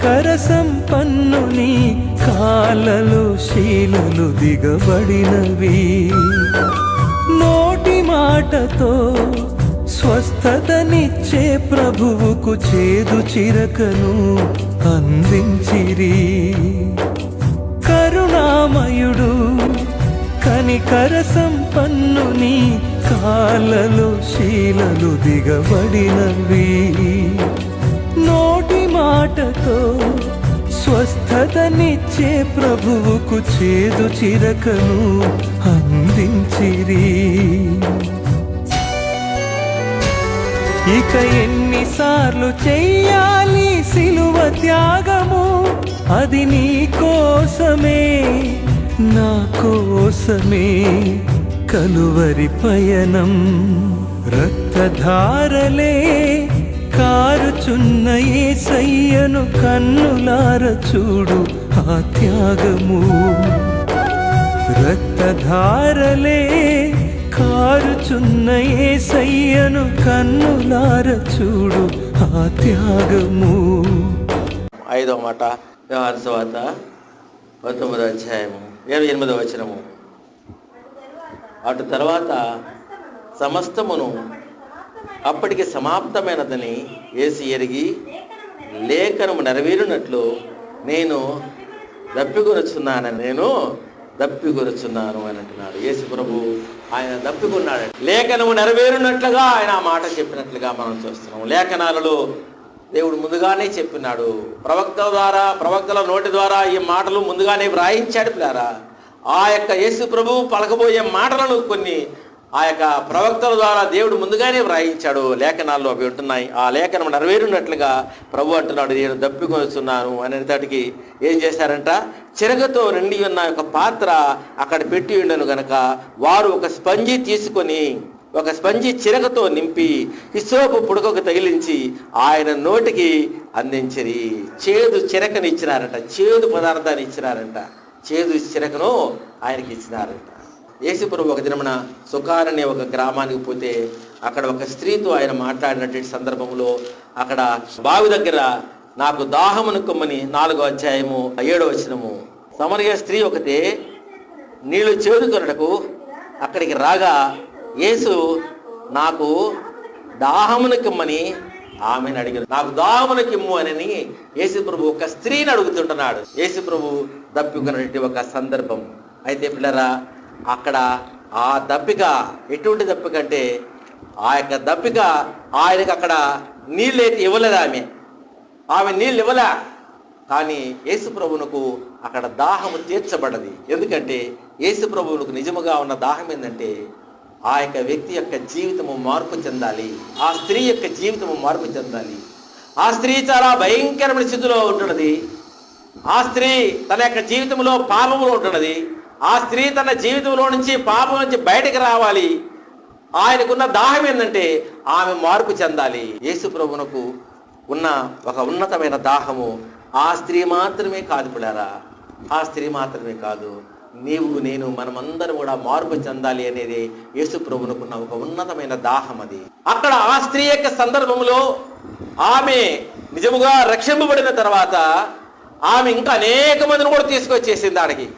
సంపన్నుని కాలలు శీలులు దిగబడినవి. నోటి మాటతో స్వస్థతనిచ్చే ప్రభువుకు చేదు చిరకను అందించిరి. కరుణామయుడు కనికర సంపన్నుని కాలలు శీలలు దిగబడినవి. స్వస్థతనిచ్చే ప్రభువుకు చేదు చిరకను అందించిరి. ఇక ఎన్నిసార్లు చెయ్యాలి సిలువ త్యాగము? అది నీ కోసమే నా కోసమే. కలువరి పయనం రక్తధారలే కారు ఏ సయ్యను కన్నులార చూడు ఆ త్యాగము. రక్తధారలే కారుచున్న ఏసయ్యను సయ్యను కన్నులార చూడు ఆ త్యాగము. ఐదో మాట వ్యవహార సువార్త పంతొమ్మిదో అధ్యాయము ఇరవై ఎనిమిదో వచనము. అటు తర్వాత సమస్తమును అప్పటికి సమాప్తమైనదని ఏసి ఎరిగి లేఖనము నెరవేరినట్లు నేను దప్పికొనుచున్నానని నేను దప్పికొనుచున్నాను అని అంటున్నాడు. యేసు ప్రభు ఆయన దప్పికొన్నాడు. లేఖనము నెరవేరినట్లుగా ఆయన ఆ మాట చెప్పినట్లుగా మనం చూస్తున్నాం. లేఖనాలలో దేవుడు ముందుగానే చెప్పినాడు. ప్రవక్తల ద్వారా ప్రవక్తల నోటి ద్వారా ఈ మాటలు ముందుగానే వ్రాయించాడు పిల్లారా. ఆ యొక్క యేసు ప్రభు పలకబోయే మాటలను కొన్ని ఆ యొక్క ప్రవక్తల ద్వారా దేవుడు ముందుగానే వ్రాయించాడు లేఖనాల్లో అవి ఉంటున్నాయి. ఆ లేఖనం నెరవేరినట్లుగా ప్రభు అంటున్నాడు నేను దప్పికొస్తున్నాను అనేటటికి ఏం చేశారంట? చిరగతో నిండి ఉన్న ఒక పాత్ర అక్కడ పెట్టి ఉండను గనక వారు ఒక స్పంజి తీసుకొని ఒక స్పంజి చిరకతో నింపి హిసోపు పుడకకు తగిలించి ఆయన నోటికి అందించరి. చేదు చిరకని ఇచ్చినారంట చేదు పదార్థాన్ని ఇచ్చినారంట. చేదు చిరకను ఆయనకి ఇచ్చినారంట. యేసుప్రభు ఒక దినమున సుఖార్ అనే ఒక గ్రామానికి పోతే అక్కడ ఒక స్త్రీతో ఆయన మాట్లాడినటువంటి సందర్భంలో అక్కడ బావి దగ్గర నాకు దాహమును కొమ్మని నాలుగో అధ్యాయము ఏడో వచనము. సమరయ స్త్రీ ఒకతే నీళ్ళు చేదుకొనటకు అక్కడికి రాగా యేసు నాకు దాహమును కిమ్మని ఆమెను అడిగారు నాకు దాహమును కిమ్ము అని యేసు ప్రభు ఒక స్త్రీని అడుగుతుంటున్నాడు. యేసు ప్రభు దప్పికొన్నటువంటి ఒక సందర్భం. అయితే పిల్లరా అక్కడ ఆ దప్పిక ఎటువంటి దప్పిక అంటే ఆ యొక్క దప్పిక ఆయనకు అక్కడ నీళ్ళు ఇవ్వలేదు ఆమె. ఆమె నీళ్ళు ఇవ్వలే. కానీ యేసుప్రభువునకు అక్కడ దాహము తీర్చబడది ఎందుకంటే యేసుప్రభువునకు నిజముగా ఉన్న దాహం ఏంటంటే ఆ యొక్క వ్యక్తి యొక్క జీవితము మార్పు చెందాలి. ఆ స్త్రీ యొక్క జీవితము మార్పు చెందాలి. ఆ స్త్రీ చాలా భయంకరమైన స్థితిలో ఉంటున్నది. ఆ స్త్రీ తన యొక్క జీవితంలో పాపములు ఉంటున్నది. ఆ స్త్రీ తన జీవితంలో నుంచి పాపం నుంచి బయటకు రావాలి. ఆయనకున్న దాహం ఏంటంటే ఆమె మార్పు చెందాలి. యేసు ప్రభునకు ఉన్న ఒక ఉన్నతమైన దాహము ఆ స్త్రీ మాత్రమే కాదు పిల్లారా. ఆ స్త్రీ మాత్రమే కాదు. నీవు నేను మనమందరం కూడా మార్పు చెందాలి అనేది యేసు ప్రభునకున్న ఒక ఉన్నతమైన దాహం అది. అక్కడ ఆ స్త్రీ యొక్క సందర్భంలో ఆమె నిజముగా రక్షింపబడిన తర్వాత ఆమె ఇంకా అనేక మందిని కూడా తీసుకొచ్చేసింది ఆడికి.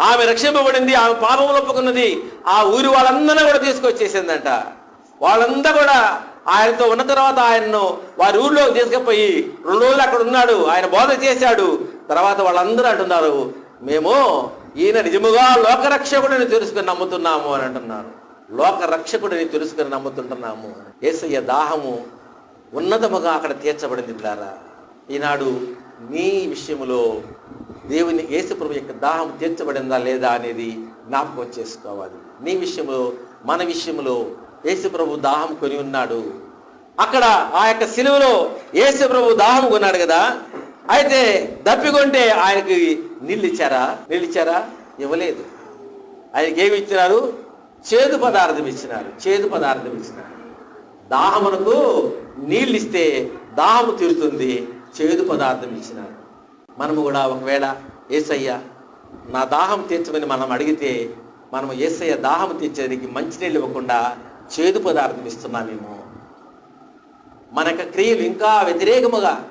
ఆమె రక్షింపబడింది ఆమె పాపములు ఒప్పుకున్నది. ఆ ఊరి వాళ్ళందరినీ కూడా తీసుకొచ్చేసిందంట. వాళ్ళంతా కూడా ఆయనతో ఉన్న తర్వాత ఆయన్ను వారి ఊర్లోకి తీసుకుపోయి రెండు రోజులు అక్కడ ఉన్నాడు ఆయన బోధ చేశాడు. తర్వాత వాళ్ళందరూ అంటున్నారు మేము ఈయన నిజముగా లోకరక్షకుడిని తెలుసుకుని నమ్ముతున్నాము అని అంటున్నారు. లోకరక్షకుడిని తెలుసుకుని నమ్ముతుంటున్నాము. ఏసయ్య దాహము ఉన్నతముగా అక్కడ తీర్చబడింది పిల్లారా. ఈనాడు నీ విషయములో దేవుని యేసుప్రభు యొక్క దాహం తీర్చబడిందా లేదా అనేది జ్ఞాపకం చేసుకోవాలి. నీ విషయంలో మన విషయంలో యేసుప్రభు దాహం కొని ఉన్నాడు. అక్కడ ఆ యొక్క సిలువలో యేసుప్రభు దాహం కొన్నాడు కదా. అయితే దప్పికొంటే ఆయనకి నీళ్ళు ఇచ్చారా నీళ్ళు ఇవ్వలేదు. ఆయనకి ఏమి ఇచ్చినారు? చేదు పదార్థం ఇచ్చినారు. చేదు పదార్థం ఇచ్చినారు. దాహమునకు నీళ్ళు ఇస్తే దాహము తీరుతుంది. చేదు పదార్థం ఇచ్చినారు. మనము కూడా ఒకవేళ ఏసయ్య నా దాహం తీర్చమని మనం అడిగితే మనము ఏసయ్య దాహం తీర్చడానికి మంచినీళ్ళు ఇవ్వకుండా చేదు పదార్థం ఇస్తున్నామేమో మన యొక్క క్రియలు ఇంకా వ్యతిరేకముగా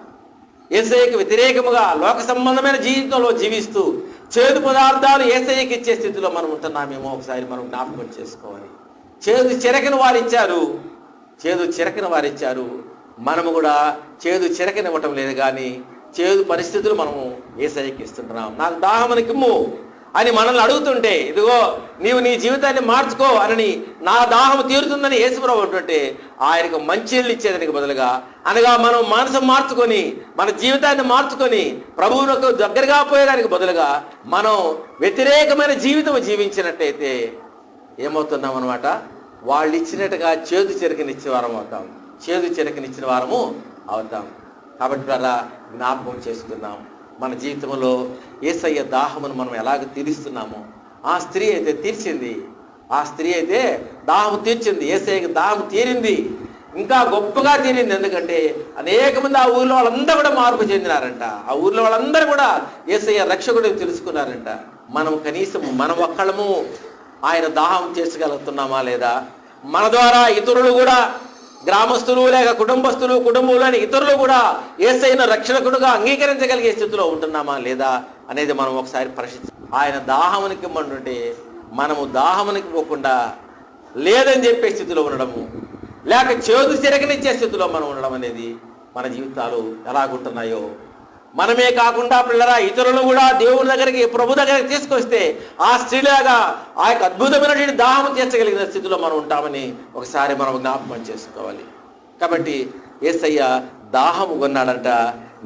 ఏసఐకి వ్యతిరేకముగా లోక సంబంధమైన జీవితంలో జీవిస్తూ చేదు పదార్థాలు ఏసఐకి ఇచ్చే స్థితిలో మనం ఉంటున్నామేమో ఒకసారి మనం జ్ఞాపకం చేసుకోవాలి. చేదు చిరకని వారు ఇచ్చారు. చేదు చిరకని వారు ఇచ్చారు. మనము కూడా చేదు చిరకనివ్వటం లేదు కానీ చేదు పరిస్థితులు మనము ఏసఐకి ఇస్తుంటున్నాం. నాకు దాహమని కిమ్ము అని మనల్ని అడుగుతుంటే ఇదిగో నీవు నీ జీవితాన్ని మార్చుకో అని నా దాహం తీరుతుందని యేసుప్రభు అంటుంటే ఆయనకు మంచినీళ్ళు ఇచ్చేదానికి బదులుగా అనగా మనం మనసు మార్చుకొని మన జీవితాన్ని మార్చుకొని ప్రభువులకు దగ్గరగా పోయేదానికి బదులుగా మనం వ్యతిరేకమైన జీవితం జీవించినట్టయితే ఏమవుతున్నాం అనమాట వాళ్ళు ఇచ్చినట్టుగా చేదు చెరకనిచ్చే వారం అవుతాం చేదు చెరకనిచ్చిన వారము అవుతాం. కాబట్టి అలా జ్ఞాపకం చేసుకుందాం. మన జీవితంలో ఏసయ్య దాహమును మనం ఎలాగ తీరుస్తున్నామో ఆ స్త్రీ అయితే తీర్చింది. ఆ స్త్రీ అయితే దాహం తీర్చింది. ఏసయ్యకి దాహం తీరింది. ఇంకా గొప్పగా తీరింది. ఎందుకంటే అనేక మంది ఆ ఊర్లో వాళ్ళందరూ కూడా మార్పు చెందినారంట. ఆ ఊర్లో వాళ్ళందరూ కూడా ఏసయ్య రక్షకుడు తెలుసుకున్నారంట. మనం కనీసం మనం ఒక్కళ్ళము ఆయన దాహం చేసుకోగలుగుతున్నామా లేదా? మన ద్వారా ఇతరులు కూడా గ్రామస్తులు లేక కుటుంబస్తులు కుటుంబంలోని ఇతరులు కూడా ఏసైన రక్షకుడుగా అంగీకరించగలిగే స్థితిలో ఉంటున్నామా లేదా అనేది మనం ఒకసారి పరిశీలి ఆయన దాహమునికి ఇమ్మంటుంటే మనము దాహమునికి పోకుండా లేదని చెప్పే స్థితిలో ఉండడము లేక చేదు చిరకనిచ్చే స్థితిలో మనం ఉండడం అనేది మన జీవితాలు ఎలాగుంటున్నాయో మనమే కాకుండా పిల్లరా ఇతరులు కూడా దేవుని దగ్గరికి ప్రభు దగ్గరికి తీసుకొస్తే ఆ స్త్రీలాగా ఆ యొక్క అద్భుతమైనటువంటి దాహం తీర్చగలిగిన స్థితిలో మనం ఉంటామని ఒకసారి మనం జ్ఞాపకం చేసుకోవాలి. కాబట్టి ఏసయ్య దాహము కొన్నాడంట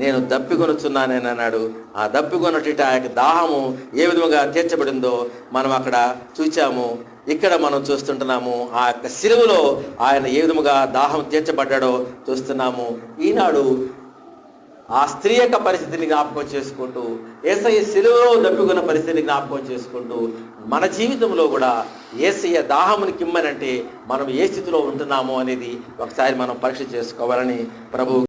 నేను దప్పికొనుచున్నానని అన్నాడు. ఆ దప్పికొన్నటువంటి ఆ యొక్క దాహము ఏ విధముగా తీర్చబడిందో మనం అక్కడ చూచాము. ఇక్కడ మనం చూస్తుంటున్నాము ఆ యొక్క సిలువలో ఆయన ఏ విధముగా దాహం తీర్చబడ్డాడో చూస్తున్నాము. ఈనాడు ఆ స్త్రీ యొక్క పరిస్థితిని జ్ఞాపకం చేసుకుంటూ ఏసయ్య శిలువలో దప్పుకున్న పరిస్థితిని జ్ఞాపకం చేసుకుంటూ మన జీవితంలో కూడా ఏసయ్య దాహముని కిమ్మనంటే మనం ఏ స్థితిలో ఉంటున్నామో అనేది ఒకసారి మనం పరీక్ష చేసుకోవాలని ప్రభు